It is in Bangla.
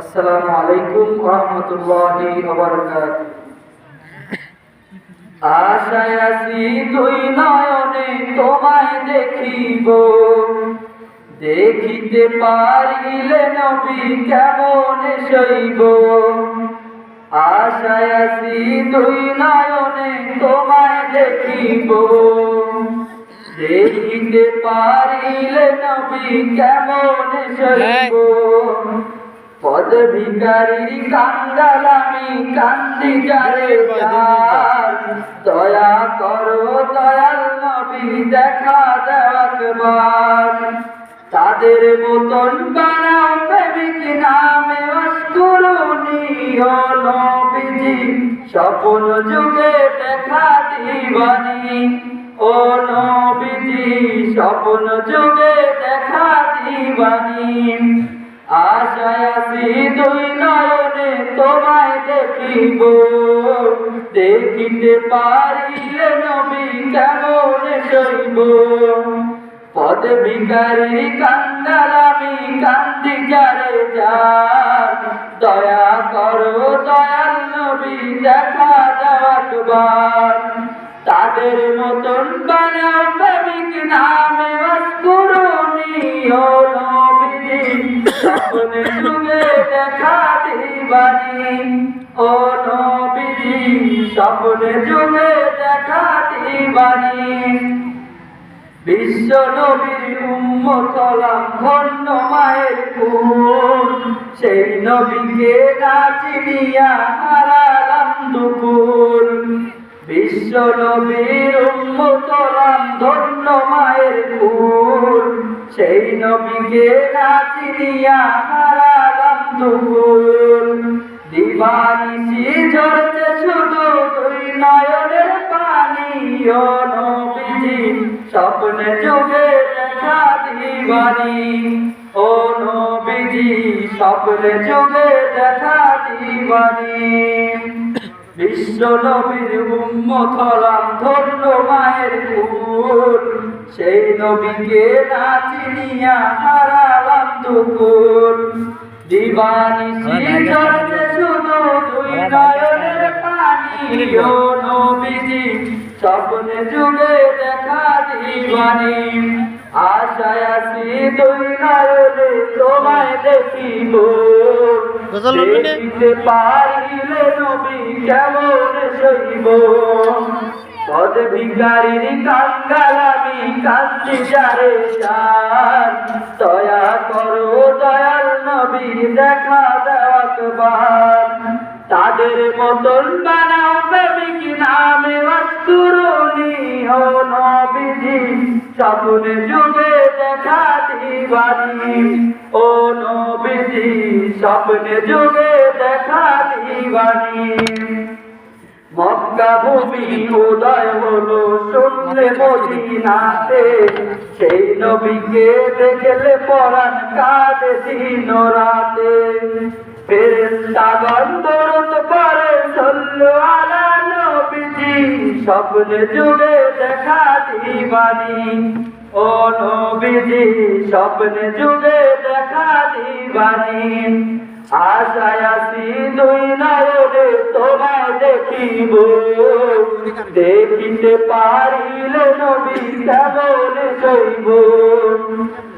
আসসালামু আলাইকুম রহমতুল্লাহি আশায় আছি দুই নয়নে তোমায় দেখিব। দেখিতে পারিলে নবী কেমন সইব আশায় আছি দুই নয়নে তোমায় দেখিব। দেখিতে পারিলে নবী কেমন সইব পদ ভিকারির কান্দাল আমি কান্দি যারে দয়া করো দয়াল নবী দেখা দেওয়ার তাদের মতন বানাও প্রেমিক নামে অস্কুরুনি ও নবীজি। স্বপ্ন যুগে দেখা দিবানি। ও নবীজি স্বপ্ন যুগে দেখা দিবানি। আশায় আছি দুই নয়নে, তোমায় দেখিব। দেখিতে পারিলে নবী কেমন সইব? পদ ভিকারি কান্দাল আমি কান্দি যারে যার। দয়া করো দয়াল নবী, দেখা দেওয়ার তাদের মতন বানাও প্রেমিক নামে। দিবানি ও নবীজি ধন্য মায়ের কুল। সেই নবীকে না চিনিয়া হারালাম দুকুল। বিশ্ব নবীর উম্মতলাম ধন্য মায়ের কুল। সেই নবীকে না চিনিয়া হারালাম দুকুল দিবানিসি ঝরছে শুধু তুই নয়নের পানি ও নবীজি স্বপ্নে যুগে দেখা দিবানি। ও নবীজি স্বপ্নে যুগে দেখা দিবানি। বিশ্ব নবীর উম্মত হলাম ধন্য মায়ের কুল সেই নবীকে না চিনিয়া হারালাম দুকুল দিবানি ঝরছে শুধু দুই নয়নের পানি ও নবীজি স্বপ্নে যুগে দেখা দিবানি। আশায় আছি দুই নয়নে তোমায় দেখিব। দেখিতে পারিলে নবী কেমন সইব পদ ভিকারির কাঙ্গাল আমি কান্দি যারে চার তাদের মতন বানাও প্রেমিক নামে অস্তুরুনি ও নবীজি। স্বপ্নে যুগে দেখা দিবানি। ও নবীজি, স্বপ্নে যুগে দেখা দিবানি। মক্কা ভূমি উদয় হলো শুনলে মদিনাতে। সেই নবীকে দেখলে পরাণ কাঁদে দিন রাতে। ফেরেস্তাগণ দরদ করে সল্লু আলা নবীজি, স্বপ্নে যুগে দেখা দিবানি। ও নবীজি, স্বপ্নে যুগে দেখা দিবানি। আশায় নয়নে তোমায় দেখিব। দেখিতে পারিলে নবী কেমন পদ